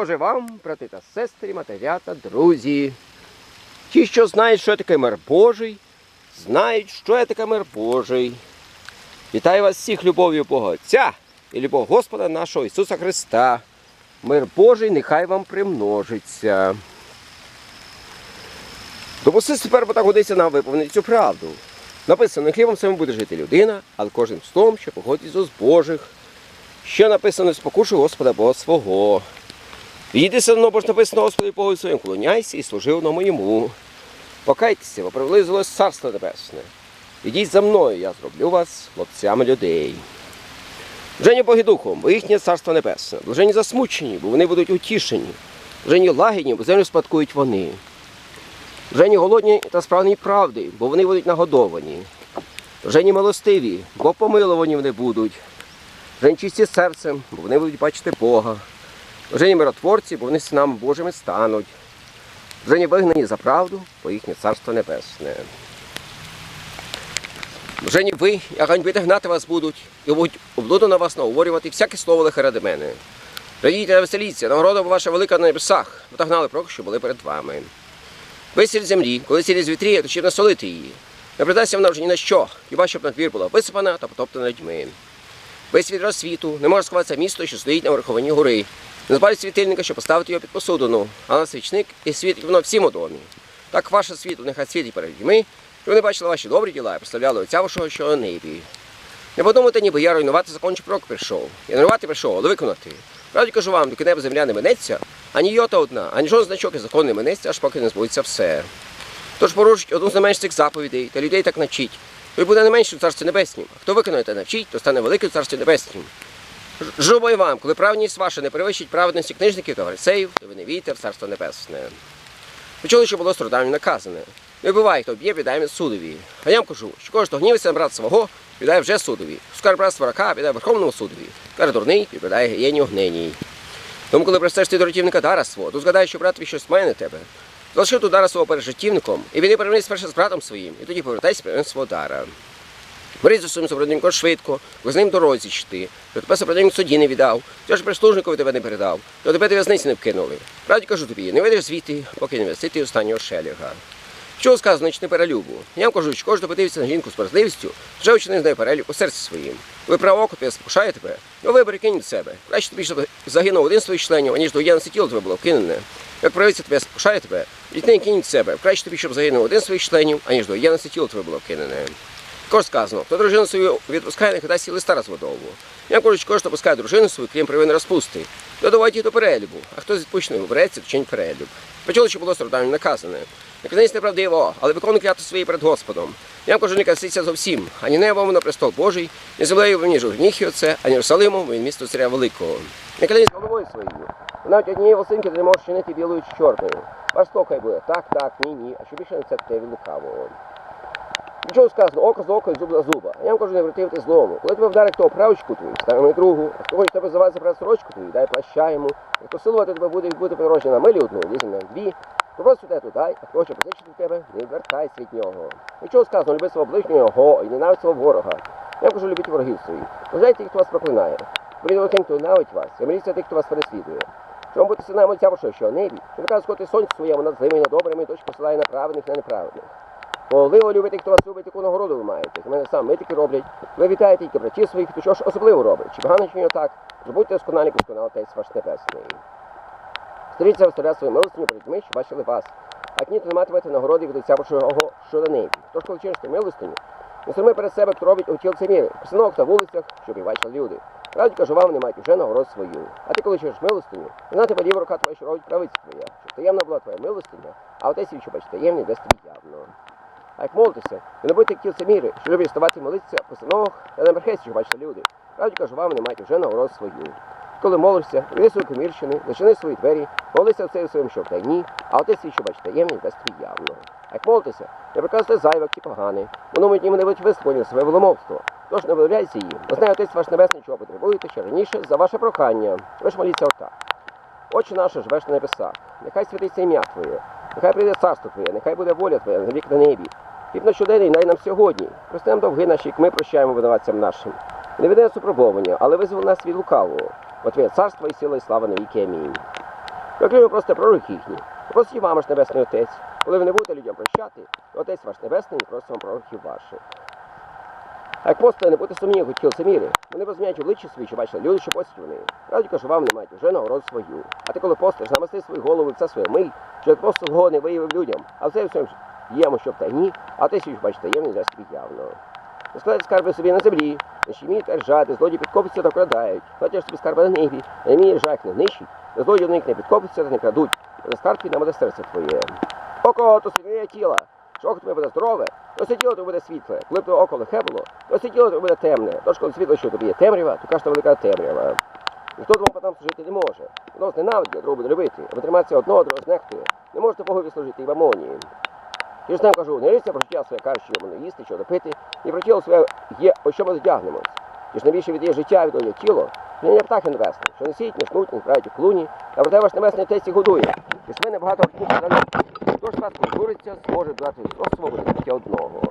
Боже вам, брати та сестри, матеря та друзі. Ті, що знають, що я таке мир Божий, знають, що є таке мир Божий. Вітаю вас всіх любов'ю Бога Отця і любов Господа нашого Ісуса Христа. Мир Божий нехай вам примножиться. Допустись тепер, бо так нам виповнити цю правду. Написано, хлібом самим буде жити людина, але кожним словом, що походить з Божих. Що написано, спокушуй Господа Бога свого. Все одно, бо ж написано Господи Богу своїм, клоняйся і служи одному йому. Покайтеся, бо приблизилось Царство Небесне. Ідіть за мною, я зроблю вас хлопцями людей. Блажені Боги Духом, бо їхнє царство небесне. Блажені засмучені, бо вони будуть утішені. Блажені лагідні, бо землю спадкують вони. Блажені голодні та справні правди, бо вони будуть нагодовані. Блажені милостиві, бо помиловані вони будуть. Блажені чисті серцем, бо вони будуть бачити Бога. Блажені миротворці, бо вони синами Божими стануть. Блажені вигнані за правду, бо їхнє царство небесне. Блажені ви, як ганьбити гнати вас будуть, і будуть облуду на вас наговорювати всяке слово лихе ради мене. Радійте та веселіться, нагорода ваша велика на небесах, бо та гнали прок, що були перед вами. Ви землі, коли сіль звітріє, то чим насолити її. Не придасться вона вже ні на що, хіба щоб надвір була висипана та потоптана людьми. Весь від розсвіту не може сховатися місто, що стоїть на верховині гори. Не світильника, щоб поставити його під посудину, а на свічник і світить воно всім у домі. Так ваше світло нехай світить перед людьми, щоб вони бачили ваші добрі діла і прославляли Отця вашого, що на небі. Не подумайте, ніби я руйнувати закон чи пророк прийшов. Я руйнувати прийшов, але виконати. Правді кажу вам, доки небо земля не минеться, ані йота одна, ані жоден значок і закон не минеться, аж поки не збудеться все. Тож порушить одну з найменших цих заповідей, та людей так навчить. Той буде не меншим в царстві небеснім. А хто виконує та навчить, то стане великим в царстві небеснім. Ж- Жубай вам, коли праведність ваша не перевищить праведності книжників та фарисеїв, то ви не війте в царство небесне. Ви чули, що було страдання наказане. Не вбивай, хто б'є, віддай судові. А я вам кажу, що кожен, хто гнівиться на брата свого, віддає вже судові. Скаже брат сварака, віддає Верховному судові. Каже дурний, віддає гієні огненій. Тому, коли простеш ти до рятівника дара свого, то згадай, що брат твій щось має на тебе. Залиши ту дара свого перед життівником, і він перевернись спершу з братом своїм, і тоді повертайся прямо свого дара. Беріть за своїм супротивником швидко, ви з ним дорозі йти, що тебе супротивник судді не віддав, що ж прислужникові тебе не передав, то тебе до в'язниці не вкинули. Правді кажу тобі, не вийдеш звідти, поки не весити останнього шеліга. Що сказано, чи не перелюбу? Я вам кажу, що кожен, подивиться на жінку з справедливістю, вже вчинив з нею перелюб у серці своїм. Коли право тебе спокушає тебе, ну вибери кинь від себе. Краще тобі, щоб загинув один з твоїх членів, аніж до єдності тіло тебе було вкинене. Як правиця тебе спокушає тебе, віднині кинь від себе. Краще тобі, щоб загинув один з твоїх членів, аніж до єдності тіло тебе було вкинене. Також сказано, хто дружину свою відпускає, нехай дасть їй листа розводову. Я кажу, що кожен, пускає дружину свою, крім привини розпусти, то доводить її до перелюбу, а хто з відпущеного береться, то чинить перелюб. Почули, що було страждання наказане. Не неправдиво, але виконуй клятву свої перед Господом. Я кажу, не каситься зовсім, ані небом на престол Божий, ні землею ніж гніхи оце, ані Єрусалимом, він місто царя великого. Не кладіть головою своєю. Навіть однієї волосинки не можеш чинити білою чи чорною. Ваш хай буде так, так, ні, ні, а що більше не це те від Нічого сказано, око за око і зуб за зуба. Я вам кажу, не вертивте злому. Коли тебе вдарить хто правочку твою, ставимо другу. А хоче тебе завати за сорочку твою, дай. А хто силувати тебе буде, буде подорожче на милі одну, лізь на дві. То просто те дай, а хто хоче позичити в тебе, не відвертайся від нього. Нічого сказано, люби свого ближнього і ненавидь свого ворога. Я вам кажу, любіть ворогів своїх. Тих, хто вас проклинає. Привідомо тим, хто ненавидить вас, і миліться тих, хто вас переслідує. Щоб бути синами Отця вашого, що небі, що наказ скоти сонцю своєму над злими і над добрими, і дощ посилає на праведних на неправедних. Коли любите, хто вас любить, таку нагороду ви маєте. Мене сам митики роблять. Ви вітаєте тільки братів своїх, то що ж особливо робить? Чи погано, чи не так? Будьте досконалі, досконал Отець ваш Небесний. Сторіться розставляти свою милостиню перед тими, що бачили вас. А ні, то не матимете нагороди від Отця вашого, що. Тож, коли чините милостиню, не саме перед себе, хто робить утіл це міри, постановок та вулицях, щоб і бачили люди. Правді кажу вам, не мають вже нагород свою. А ти, коли чиниш милостиню, знати по ліва рука твоя, що робить правиця твоя, щоб таємна була твоя милостиня, а отець, що бачить таємний, дасть тобі явно. А як молитеся, ви не будьте як ті що люблять ставати молитися по постановах та на верхесті, що бачите люди. Правді кажу вам, не мають вже нагород свою. Коли молишся, іди свої комірщини, зачини свої двері, молися в цей своїм, що в тайні, а отець свій, що бачить таємний, дасть тобі явно. А як молитеся, не приказуйте зайвак чи поганий, воно мені не будуть висловлені своє веломовство. Тож не виявляйся їм, бо знає отець ваш небесний, чого потребуєте ще раніше за ваше прохання. Ви ж моліться отак. Отче наше живеш на небесах, нехай святиться ім'я Твоє, нехай прийде царство Твоє, нехай буде воля Твоя на вік на небі. Хліб щоденний дай нам сьогодні. Прости нам довги наші, ми прощаємо винуватцям нашим. Не веде нас але визвол нас від лукавого. Бо Твоє царство і сила, і слава на віки. Амінь. Ви просто пророк їхній, прості вам аж Небесний Отець. Коли ви не будете людям прощати, то Отець ваш Небесний просить вам пророків ваших. Як постали не будете сумні, хоч тіл міри, вони розуміють обличчя свої, що бачили люди, що постять вони. Раді кажу, вам не мають вже нагород свою. А ти коли постиш, намасти свою голову, це своє мий, що як просто згодом не виявив людям. А все ємо, щоб та ні, а ти свій бачите, таємний для собі явно. Не скарби собі на землі, не щеміть та ржати, злодії підкопиться та вкрадають. Кладеш собі скарби на небі, не вміє жах не нищить, не злодії до них не підкопиться та не крадуть. За скарбки буде серце твоє. Око то світле тіла, що око тобі буде здорове, то це тіло тобі буде світле. Коли б то око лихе було, то це тіло тобі буде темне. Тож коли світло, що тобі є темрява, то кажете велика темрява. Ніхто двом потам служити не може. Одного зненавидить, а другого буде любити. Аби триматися одного, другого знехтує. Не можете Богові служити і в амонії. Я ж там кажу, не ріться про життя своє, каже, що йому їсти, що допити, і про тіло своє є, о що ми одягнемось. І ж найбільше від є життя, від є тіло, не є птахи небесні, що не сіють, не снуть, не збирають у клуні, а проте ваш небесний отець і годує. І свине багато далі. Хто ж вас культуриться, зможе дати свободи тільки одного.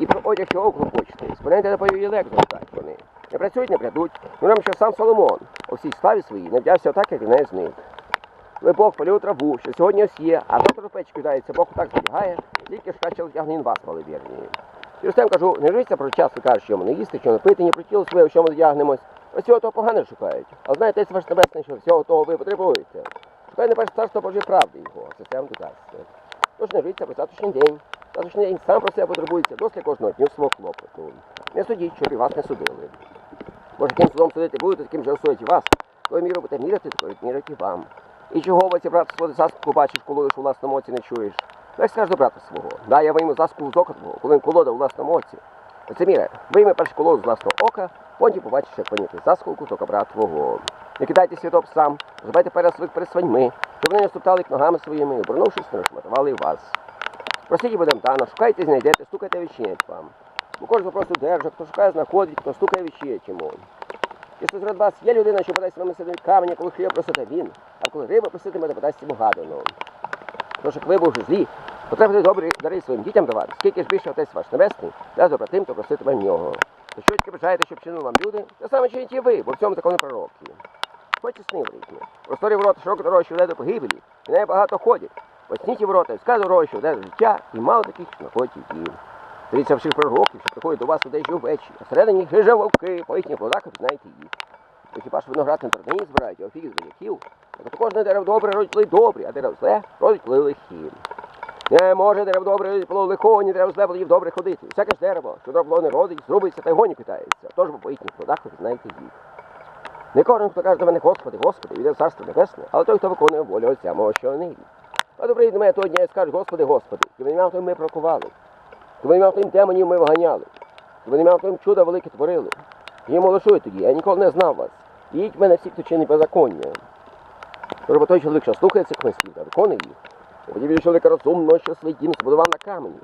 І про одяг його клопочете, спинайте на бойові лек зростать вони. Не працюють, не прядуть. Ну нам що сам Соломон у всій славі своїй не вдявся так, як і не з. Коли Бог полюв траву, що сьогодні ось є, а завтра в печі кидається, Бог так зберігає, тільки ж краще тягне вас, маловірні. Через тем кажу, не житься про час, кажуть, що ми не їсти, що не пити, ні про тіло своє, що ми одягнемось. Ось цього того погано шукають. А знаєте, це ваш небесний, що всього того ви потребуєте. Шукай не перше царство Божої правди його, це вам додасться. Тож не житься про завтрашній день. Завтрашній день сам про себе потребується, досить кожного дню свого клопоту. Не судіть, щоб і вас не судили. Може, яким судом судити будете, таким же осудять вас. Коли міру будете міряти, то мірять і вам. І чого ви ці брата свого заску бачиш, коли лиш у власному оці не чуєш? Так скажеш до брата свого. Да, я вийму заску з ока твого, коли колода у власному оці. Оце міре, вийми перш колоду з власного ока, потім побачиш, як поняти засколку з ока брата твого. Не кидайте світоп сам, збайте перед своїх перед свиньми, щоб вони не стоптали їх ногами своїми, обернувшись, не розшматували вас. Просіть і будем дано, шукайте, знайдете, стукайте, відчинять вам. Бо кожен просто держа, хто шукає, знаходить, хто стукає, відчинять йому. Якщо серед вас є людина, що подасть вам сидить каменя, коли хліб просите він, а коли риба проситиме, то подасть йому гадану. Тож, як ви бувши злі, потребуйте добрі дари своїм дітям давати, скільки ж більше отець ваш небесний, дасть добре тим, хто проситиме в нього. То що тільки бажаєте, щоб чинили вам люди, те саме чиніть і ви, бо в цьому законі пророки. Хоче сни в. Просторі ворота, широко дорога, що веде до погибелі, і неї багато ходять. Оцініть ворота, і сказ дорога, що веде до життя, і мало таких, що знаходять її. Дивіться всіх пророків, що приходять до вас у день ввечері, а всередині гриже вовки, по їхніх плодах знаєте їх. То хіба ж виноград на травнині збирають, а фіги з баняків? То кожне дерево добре родить плоди добрі, а дерево зле родить плоди лихі. Не може дерево добре родить плоди лихого, ні дерево зле плодів добре ходити. Всяке ж дерево, що добро не родить, зрубиться та й гоні питається. Тож бо по їхніх плодах ви знаєте їх. Не кожен, хто каже до мене, Господи, Господи, йде в царство небесне, але той, хто виконує волю Отця мого, що в небі. А добре до мене того дня і скажуть, Господи, Господи, ти ім'ям Твоїм ми прокували, ти ім'ям Твоїм демонів ми виганяли, ти ім'ям Твоїм чуда велике творили. Йому лишую тоді, я ніколи не знав вас. Їдь мене всі, хто чинить беззаконня. Тож бо той чоловік, що слухається слів, а виконує їх. Подібний чоловіка розумно, що свій дім збудував на камені.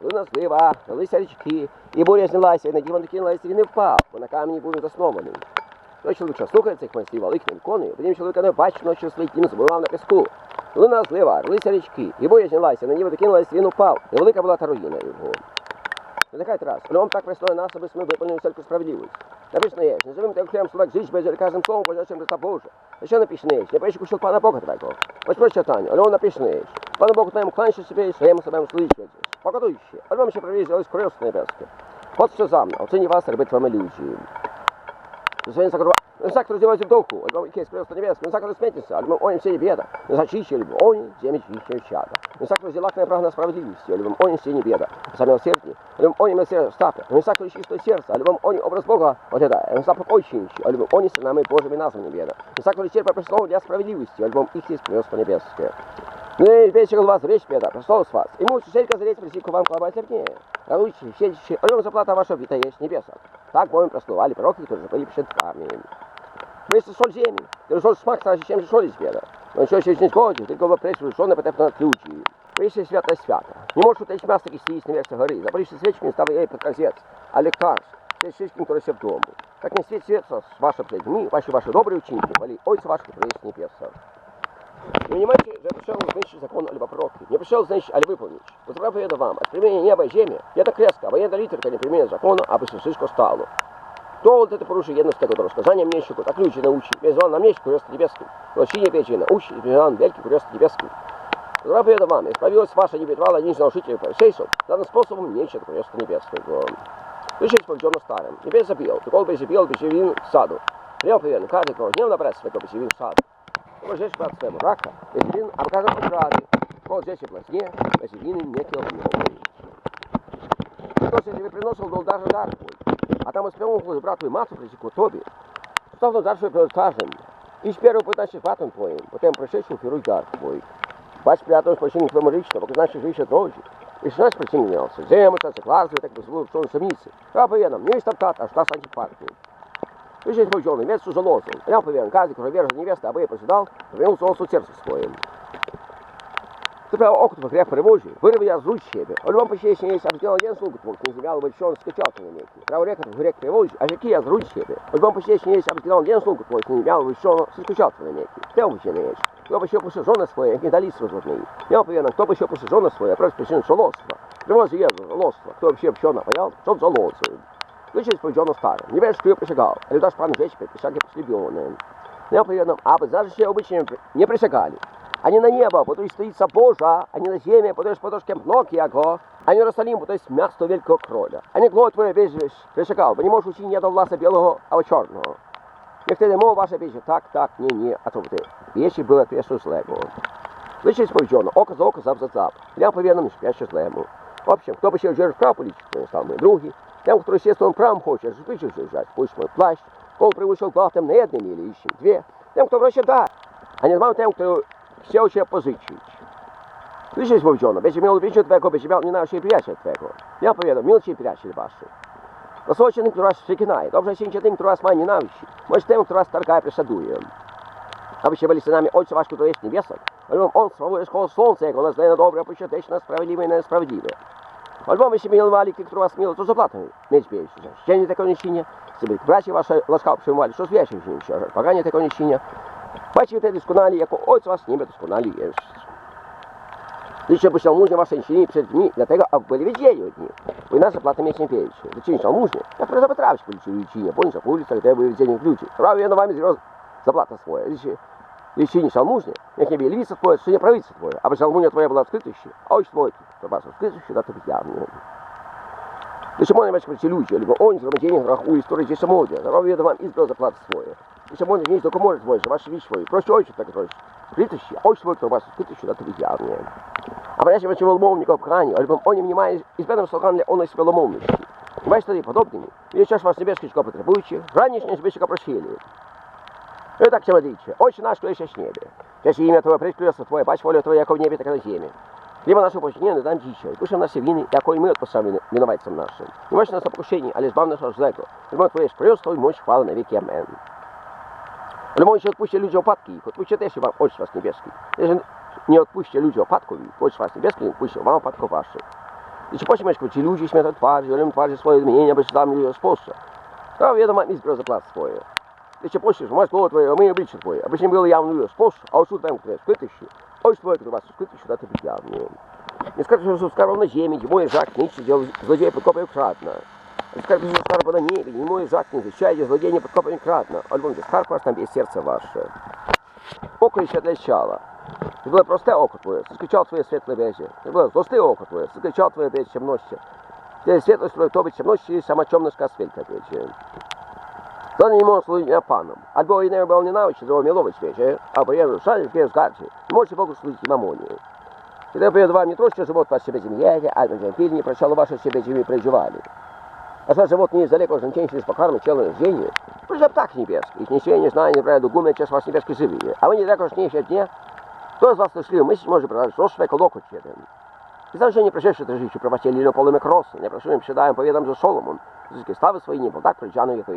Лина злива, налися річки, і буря знялася, і на діван кинулася, і не впав, бо на камені був заснований. Той чоловік, що слухається цих але їх не виконує, потім чоловіка не бачно, що свій дім збудував на піску. Лина злива, рилися річки, і буря знялася, на діван кинулася, він упав, і велика була та руїна його. Нехай раз, вам так прислали нас, аби ми виповнили всяку справедливість. Написано є, не живим так хлям словак зіч без каждым словом, пожалуйста, Христа Божа. А що написано є? Не пишу кушал Пана Бога твоего. Ось про читання, але он є. Пана Богу твоєму кланяйся себе і своєму себе слухаєш. Погодуючи, а вам ще привізли Королівство Небеске. От все за мною, оцені вас робить вам ілюзію. Своим сакру... Он сак развивается в духу, альбом Икес Королевство Небесное, он сак рассметится, альбом он все беда, он зачище, альбом он земли чище чада. Он сак разделак на прагна справедливости, альбом он все не беда, сам милосердие, альбом он милосердие стапе, он сак чистое сердце, альбом он образ Бога оглядая, он сак очень альбом он с нами Божьими названы беда. Он сак черпа престол для справедливости, альбом Икес Королевство Небесное. Ну и у вас. Речь беда, престол с вас. И мучше селька зреть присику вам клаба серднее. А лучше все, альбом заплата ваша вита есть небеса. Так моим прослывали пророки, которые были пред вами. Вместо соль земли. Ты соль смак, стала чем же соль избеда. Но еще еще не сходит, ты го пресу, что на потеп на ключи. Вийшли свята свята. Не можеш утеч м'ясо кисті на версі гори. Запоріжжя свечками став ей под казець. А лекарс, все свечками, которые все в дому. Как не свет света с вашей плетьми, ваши ваши добрые ученики, вали, ой, ваших прелесть небеса. Не Понимаете, я пришел, значит, закон о любопротке. Не пришел, значит, о выполнить. Вот проповеда вам, от применения неба и земли, я так резко, военная литерка не применения закона, а Ісусишко стало. То вот это порушение едности, которое сказание мнещику, так ключи научи, без звон на мнещику, крест небесный, вообще печи научи, без звон вельки, крест небесный. Проповеда вам, исправилась ваша небетвала, нижний нарушитель фарисейцев, данным способом нечет крест небесный. Слышите, поведено старым, не без запил, ты колбей запил, без саду. Прямо поверен, каждый, кого дневно брать, свой колбей саду. Можеш на це мрака, і він обказав обради, кол десять пласне, посередине не кілометрової. Хтось я тебе приносив до удару дар твой, а там успів ухвали брату і мацу присіку тобі. Став до даршої предоставлен. І спершу потащив ватом твоїм, потім пришедшим фіруй дар твой. Бач, приятель, спочинник твоєму річно, поки знаєш, що вище дрожжі. І що нас присігнявся, землю, це класи, так би звук, що он саміці. А воєнам, не істапкат, аж та сантіпартію. Ищет мой черный месяц уже носом. Понял, поверен, каждый, который верит невеста, обои поседал, повернулся он с утерцем своим. Ты прямо окут в грех прибужий, вырви я зуч себе. У любом пощечине есть обдел один слуг, твой не забял бы он скачал на меке. Право река а в грех прибужий, а какие я зруч себе. У любом пощечине есть обдел один слуг, твой не забял бы он скачал на меке. Ты обученый есть. Кто бы еще пусть жены свои, не дали сложные. Я уверен, кто бы еще пусть жены свои, а просто причин шалоства. Привози еду, лоство. Кто вообще пчена, понял? Что за лоство? Виче споджено старе, не веш, что я присягал, а людаш пан вещь, присяги послебионные. Я повинен, а бы даже все обычно не присягали. Ani na niebo, bo to jest stolica Boża, ani na ziemię, bo to jest potoczkiem nóg Jego, ani Jerozolim, bo to jest miasto Wielkiego Króla. Ani głos Twoje wierzesz, przeszekał, bo nie możesz uczynić nie do власа białego, albo czarnego. Niech wtedy mowa wasza będzie tak, tak, nie, nie, a to ty. Jeśli było to jeszcze złego. Wyżej powiedziano, oko za oko, zab za zab. Ja powiadam, śpiacie złemu. В общем, кто бы еще держит вправо поличить, то стал мой други. Тем, кто естественно правым хочет, жить жать, пусть мой плащ. Кол превышил платом на одной миле, ищем две. Тем, кто врача да, а не дбам тем, кто chciał się pożyczyć. Już jest powiedziano, będzie miał więcej twego, będzie miał nie na się przyjaciel twego. Ja powiadam, milczy przyjaciel waszy. Posłuchajcie tym, który was przekinaje. Dobrze się tym, który was ma nienawiści. Może tym, który was targaje, przesaduje. Abyście byli synami Ojca Waszego, który jest niebiesek. Albowiem On sprawuje szkołę słońca, jak ona zdaje na dobre, poświęteć na sprawiedliwe i na niesprawiedliwe. Albowiem byście miłowali tych, którzy was miło, to zapłatę mieć więcej. Że ścienie tego nie ścinie, sobie bracia wasze łaskawo przyjmowali, że zwierzę się nie się, paganie tego nie ścinie. Бачите досконалі, як ось вас ніби досконалі є. Лише бы шалмужня ваша ничего перед людьми, для того, а были везде одни. Вы нас оплата месяц не перечь. Зачем шалмужня? Я просто потравишь по лечению лечения, понял, по улицах, где вы везде люди. Право, я на вами зрел заплата своя. Лише лечение шалмужня, як не били львица твоя, что не правица твоя. А бы шалмужня твоя была открытущая, а ось твой, то вас открытущая, да, то явно. Лише можно бачить прийти люди, либо он, зробить раху, історії чи самоді. Здоров'я вам і зброю заплата своє. Лише можно не только может свой, ваши вещи свои. Проще ojciec tak coś. Притащи, ojciec свой, кто вас притащи, да, то явно. А вряд ли веломовников храни, альбом они внимание, и спятым слуханли он из веломовности. Бачите, тоді подобні. І зараз вас небесечко потребуючи, ранішнє небесечко просили. И так смотрите, отче наш, кто еще с небе. Если имя Твое предклёство Твое, бач воля Твоя, как в небе, так и на земле. Хлеба нашего починения дай дичай, пишем наши вины, якой мы отпоставлены виноватцам нашим. Не мощь нас на покушение, але избав нас от злego. Любовь Твоя спрёс Твой мощь хвала на веки. Амен. Ale on się odpuści ludziom opadki, ich odpuśćcie też wam Ojciec Was Niebieski. Jeżeli nie odpuśćcie ludziom opadków, Ojciec Was Niebieski nie odpuści wam opadków waszych. I czy pośmiesz, ci ludzie śmieją twarzy, ale twarzy swoje zmienienia, bez tam ludzie sposób. To wiadomo, nic zbroja zapłat swoje. I czy pośmiesz, masz słowo Twoje, a my oblicze Twoje, abyś nie było jawny ludzie sposób, a oczut wam, które skryty się. Ojciec Twój, który Was skryty się, da to być jawny. Nie skarży, że skarżą na ziemi, gdzie moje żak, nic, gdzie złodzieje podkopają kradną. Skarb jest skarb na niebie, nie mój żak nie zasiadzie, złodziej nie podkopają kradną. Albo gdzie skarb wasz, tam jest serce wasze. Око ще для щала. Це було просте око твоє, скачав твоє світле вежі. Це було злосте око твоє, скачав твоє вежі темнощі. Це світло твоє тобі темнощі, сама темношка світка вежі. То не може служити я паном. Або і не був ненавичі, зробив мілович вежі, або я рушаю, я згарчі. Не може Богу служити мамоні. І тепер перед вами не то, що живот ваш себе земляє, а на пильні прощало ваше себе землі переживали. А что живот не далеко, что через покармы чело рождение. Просто птах небесный. Их ничего не знаю, не правда, гуме, час вас небески живые. А вы не далеко, что не еще дня. Кто из вас слышали, мы может продать, что свой колокот чеден. I zawsze nie proszę, że życiu prowadzili na pole krosy. Nie proszę, przydają, powiadam, że Solomon zyski stawy swoje nie był tak powiedziany, jako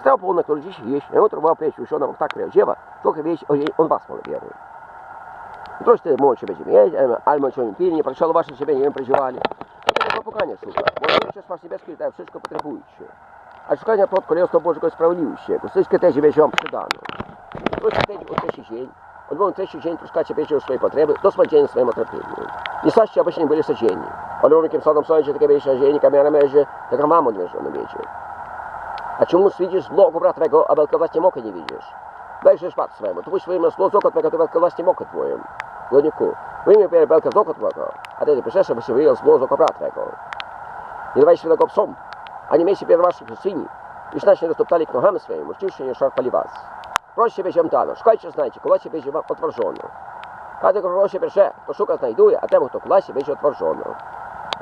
Stał po onak, który dziś jeść, a jutro była pieśń, ona tak miała dziewa, tylko wieś, on was polegieruje. Ktoś ty mąż się będzie mieć, ale mąż się nie pili, nie pracował, wasze się będzie, nie wiem, przeżywali. To jest popukanie szuka, bo to jest wasz niebieski, to wszystko potrzebujcie. A szukanie to od kolejostwa Bożego sprawiliście, bo wszystkie te rzeczy wam przydano. Ktoś ty o trzeci dzień, odbyłem trzeci dzień, troszkacie pieśń o swojej potrzeby, do spodzienia swojemu trafieniu. Nie staćcie, abyście nie byli sadzieni. Ale rolnikiem sadom sądzie, takie będzie sadzieni, kamerę mierzy, taka mama odmierzona będzie. Zło obra twego, a wielkie własnie moky nie widzisz? Weź szpat swemu, tu swoim zło z oka twego, to wielkie własnie moky twoim. Godniku, wyjmij pierw wielkie z oka twego, a ty piszesz, aby się wyjął zło z oka bra twego. Nie dawaj się tego psom, a nie miejcie pierw waszych pustyni. Już nas nie roztoptali k nogami swoim, uczciwszy nie szarpali was. Proście będzie dano, szukajcie, znajcie, kulacie będzie wam otworzono. Każdy, kto prosi pierwsze, to szuka, znajduje, a temu, kto kulacie, będzie otworzono.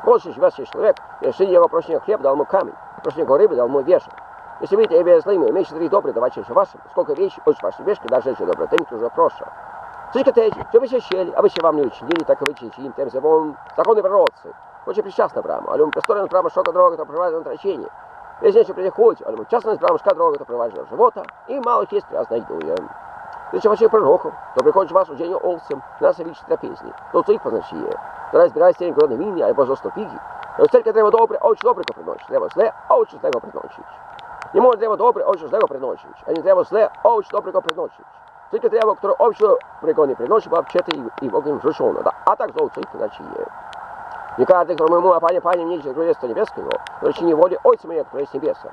Больше живет человек, если его просит хлеб, дал ему камень, просит его рыбы, дал ему вешать. Если вы тебе злыми, меньше три добрые, давайте еще вашим. Сколько вещей, очень ваши вещи, даже еще добрые, тем, кто уже прошло. Только те, что вы щели, а вы ще вам не учинили, так и вы чиним, тем закон, законы прородцы. Очень причастно Аврааму, але ему просторно прямо шока дорога, то проводит на трачение. Весь день приходит, але ему частность прямо шка дорога, то проводит на живота, и мало есть, я знайду я. Речі ваших пророків, то приходить вас учення овцем, нас вічні трапезні, то це їх позначає. Зараз збирає стінь крони війни, або заступіги. І ось тільки треба добре, а очі добре приносить. Треба зле, а очі злего приносить. Не може треба добре, очі злего приносить. А не треба зле, а очі добре приносить. Тільки треба, хто очі добре не приносить, бо вчити і вогнем зрушено. А так зовсім їх позначає. Не каждый, кто моему, а пане, пане, мне через Королевство Небесского, но не воли Отца моего, который с небеса.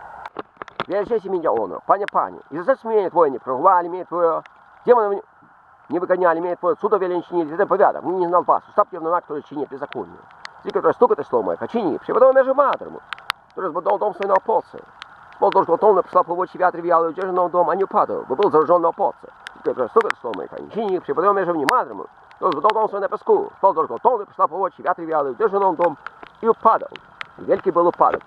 Вяжите меня оно, пане, пане, и за смеяние твое не прорвали, имеет твое, демонов не- не выгоняли, имеет твое, судов не чинили, это повядом, не знал вас, уступьте на который чинит беззаконие. Ти, который стукает слово мое, почини, преподал между матерому, который разбудил дом свой на опоце. Pozor złotolny przlapował ci wiatr wiały odzieży na dom, a nie upadł, bo był założony na opłatce. Tylko stugę słomy, kanisini, że w nie madrym. To zdodą są na pesku. Pozor złotolny przlapował ci wiatr wiały odzieży dom i upadł. Wielki był upadek.